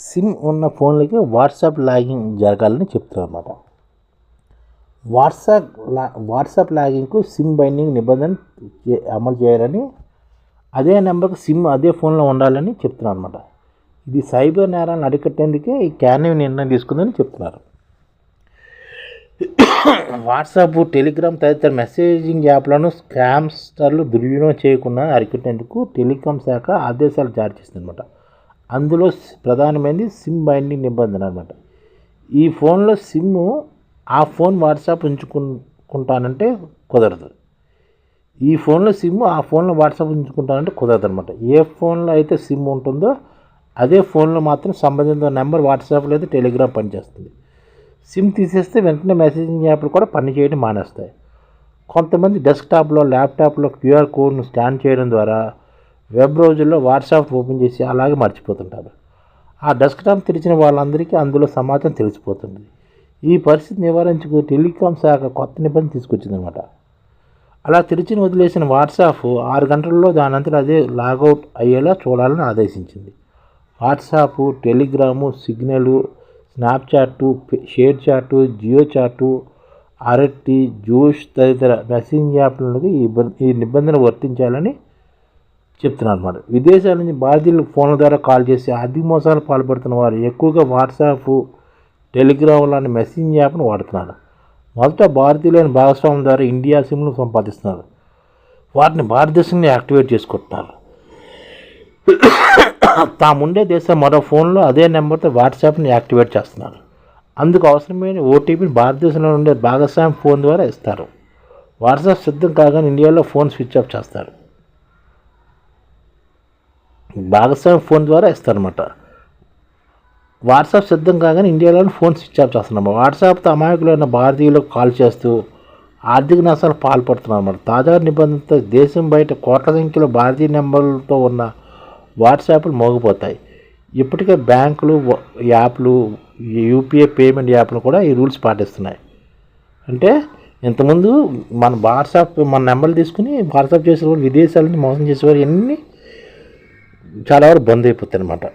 SIM ఉన్న ఫోన్లకి WhatsApp logging జరగాలని చెప్తున్నారు అనమాట వాట్సాప్ లా వాట్సాప్ లాగింగ్కు సిమ్ బైండింగ్ నిబంధన అమలు చేయాలని అదే నెంబర్కి సిమ్ అదే ఫోన్లో ఉండాలని చెప్తున్నారు అనమాట ఇది సైబర్ నేరాలను అరికట్టేందుకే ఈ క్యాన్వి నిర్ణయం తీసుకుందని చెప్తున్నారు. వాట్సాప్ టెలిగ్రామ్ తదితర మెసేజింగ్ యాప్లను స్కామ్స్టర్లు దుర్వినియోగం చేయకుండా అరికట్టేందుకు టెలికాం శాఖ ఆదేశాలు జారీ చేసింది అనమాట అందులో ప్రధానమైనది సిమ్ బైండింగ్ నిబంధన అనమాట ఈ ఫోన్లో సిమ్ ఆ ఫోన్ వాట్సాప్ ఉంచుకుంటానంటే కుదరదు. ఈ ఫోన్లో సిమ్ ఆ ఫోన్లో వాట్సాప్ ఉంచుకుంటానంటే కుదరదు అనమాట ఏ ఫోన్లో అయితే సిమ్ ఉంటుందో అదే ఫోన్లో మాత్రం సంబంధిత నెంబర్ వాట్సాప్ లేదా టెలిగ్రామ్ పనిచేస్తుంది. సిమ్ తీసేస్తే వెంటనే మెసేజింగ్ యాప్లు కూడా పనిచేయడం మానేస్తాయి. కొంతమంది డెస్క్టాప్లో ల్యాప్టాప్లో క్యూఆర్ కోడ్ను స్కాన్ చేయడం ద్వారా వెబ్ రోజుల్లో వాట్సాప్ ఓపెన్ చేసి అలాగే మర్చిపోతుంటారు. ఆ డెస్క్టాప్ తెరిచిన వాళ్ళందరికీ అందులో సమాచారం తెలిసిపోతుంది. ఈ పరిస్థితి నివారించుకు టెలికాం శాఖ కొత్త నిబంధన తీసుకొచ్చిందనమాట అలా తెరిచిన వదిలేసిన వాట్సాప్ ఆరు గంటల్లో దానంతట అదే లాగౌట్ అయ్యేలా చూడాలని ఆదేశించింది. WhatsApp Telegram Signal Snapchat ShareChat JioChat అరటి జూష్ తదితర మెసేజింగ్ యాప్లకు ఈ నిబంధన వర్తించాలని చెప్తున్నారు అనమాట విదేశాల నుంచి భారతీయులు ఫోన్ల ద్వారా కాల్ చేసి ఆర్థిక మోసాలు పాల్పడుతున్న వారు ఎక్కువగా వాట్సాప్ టెలిగ్రామ్ లాంటి మెసేజింగ్ యాప్ను వాడుతున్నారు. మొదట భారతీయులైన భాగస్వామ్యం ద్వారా ఇండియా సిమ్ను సంపాదిస్తున్నారు. వాటిని భారతదేశంలో యాక్టివేట్ చేసుకుంటున్నారు. తాముండే దేశం మరో ఫోన్లో అదే నెంబర్తో వాట్సాప్ని యాక్టివేట్ చేస్తున్నారు. అందుకు అవసరమైన ఓటీపీని భారతదేశంలో ఉండే భాగస్వామి ఫోన్ ద్వారా ఇస్తారు. వాట్సాప్ సిద్ధం కాగానే ఇండియాలో ఫోన్ స్విచ్ ఆఫ్ చేస్తారు. భాగస్వామి ఫోన్ ద్వారా ఇస్తారనమాట వాట్సాప్ సిద్ధం కాగానే ఇండియాలోని ఫోన్ స్విచ్ ఆఫ్ చేస్తున్నాం వాట్సాప్తో అమాయకులైన భారతీయులకు కాల్ చేస్తూ ఆర్థిక నష్టాలు పాల్పడుతున్నారు అన్నమాట. తాజా నిబంధనతో దేశం బయట కోట్ల సంఖ్యలో భారతీయ నెంబర్లతో ఉన్న వాట్సాప్లు మోగిపోతాయి. ఇప్పటికే బ్యాంకులు యాప్లు యూపీఐ పేమెంట్ యాప్లు కూడా ఈ రూల్స్ పాటిస్తున్నాయి. అంటే ఇంతకుముందు మన వాట్సాప్ మన నెంబర్లు తీసుకుని వాట్సాప్ చేసేవారు విదేశాలని మోసం చేసేవారు ఇవన్నీ చాలా వరకు బంద్ అయిపోతుంది అనమాట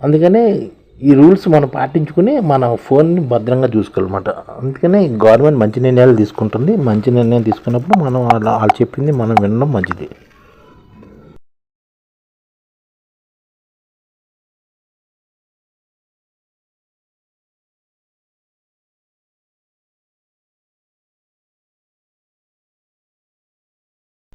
అందుకనే ఈ రూల్స్ మనం పాటించుకుని మన ఫోన్ని భద్రంగా చూసుకోవాలన్నమాట. అందుకనే గవర్నమెంట్ మంచి నిర్ణయాలు తీసుకుంటుంది. మంచి నిర్ణయం తీసుకున్నప్పుడు మనం అలా వాళ్ళు చెప్పింది మనం వినడం మంచిది.